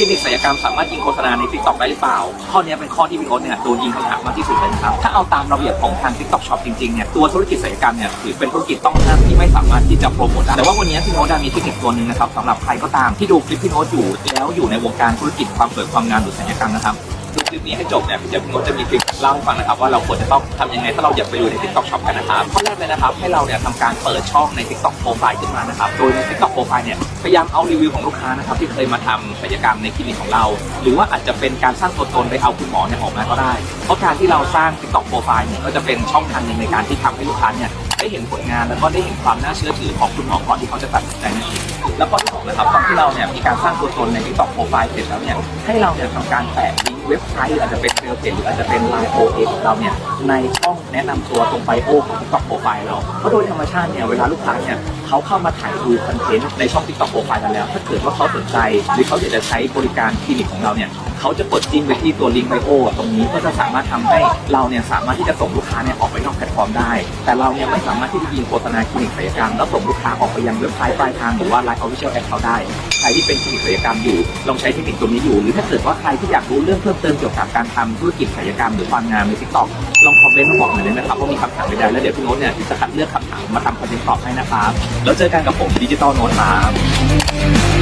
ลินิกศัลยกรรมสามารถยิงโฆษณาใน t ิ k t o k ได้หรือเปล่า ข้อนี้เป็นข้อที่พี่โอ๊ตเนี่ยโดนยิงคำถามมากที่สุดเลยนะครับ ถ้าเอาตามระเบียบของทาง t ิ k t o k Shop จริงๆเนี่ยตัวธุรกิจศัลยกรรมเนี่ยถือเป็นธุรกิจต้องห้ามที่ไม่สามารถที่จะโปรโมทได้แต่ว่าวันนี้พี่โอ๊ตมีเทคนิคตัวหนึ่งนะครับสำหรับใครก็ตามที่ดูคลิปพี่โอ๊ตอยู่ แล้วอยู่ในวงการธุรกิจความสวยความงามหรือศัลยกรรมนะครับ ดูคลิปนี้ให้จบเนี่ยเดี๋ยวพี่โน้ตจะมีคลิปเล่าให้ฟังนะครับ ว่าเราควรจะต้องทำยังไงถ้าเราอยากไปดูใน TikTok Shop กันนะครับข้อแรกเลยนะครับให้เราเนี่ยทำการเปิดช่องใน TikTok Profile ขึ้นมานะครับโดยใน TikTok Profile เนี่ยพยายามเอารีวิวของลูกค้านะครับที่เคยมาทำศัลยกรรมในคลินิกของเรา หรือว่าอาจจะเป็นการสร้างตัวตนไปเอาคุณหมอเนี่ยออกมาก็ได้ เพราะการที่เราสร้าง TikTok Profile เนี่ยก็จะเป็นช่องทางหนึ่งในการที่ทำให้ลูกค้าเนี่ยได้เห็นผลงานแล้วก็ได้เห็นความน่าเชื่อถือของคุณหมอก่อนที่เขาจะตัดสินใจนั่นเองแล้วข้อที่สองนะครับตอนที่เราเนี่ยมีการสร้างตัวตนใน TikTok Profile เสร็จแล้วเนี่ยให้เราเนี่ยทำการแปะลิง เว็บไซต์หรืออาจจะเป็นเฟซเพจหรืออาจจะเป็นไลน์โอเอของเราเนี่ยในช่องแนะนำตัวตรงไบโอของติ๊กต๊อกโปรไฟล์เราเพราะโดยธรรมชาติเนี่ยเวลาลูกค้าเนี่ยเขาเข้ามาถ่ายดูคอนเทนต์ในช่องติ๊กต๊อกโปรไฟล์เราแล้ว ถ้าเกิดว่าเขาสนใจหรือเขาอยากจะใช้บริการคลินิกของเราเนี่ย เขาจะกดจิ้มไปที่ตัวลิงก์ไบโอตรงนี้ก็จะสามารถทำให้เราเนี่ยสามารถที่จะส่งลูกค้าเนี่ยออกไปนอกแพลตฟอร์มได้ แต่เราเนี่ยไม่สามารถที่จะยิงโฆษณาคลินิกศัลยกรรมแล้วส่งลูกค้าออกไปยังเว็บไซต์ปลายทางหรือว่า Line Official Account ได้ใครที่เป็นคลินิกศัลยกรรมอยู่ลองใช้เทคนิคตัวนี้อยู่ หรือถ้าเกิดว่าใครที่อยากรู้เรื่องเพิ่มเติมเกี่ยวกับการทำธุรกิจศัลยกรรมหรือความงามใน TikTok ลองคอมเมนต์มาบอกหน่อยได้ไหมครับว่ามีคำถามใดๆแล้วเดี๋ยวพี่โน้ตเนี่ยจะคัดเลือกคำถามมาทำคอนเทนต์ตอบให้นะครับแล้วเจอกันกับผมดิจิตอลโน้ตครับ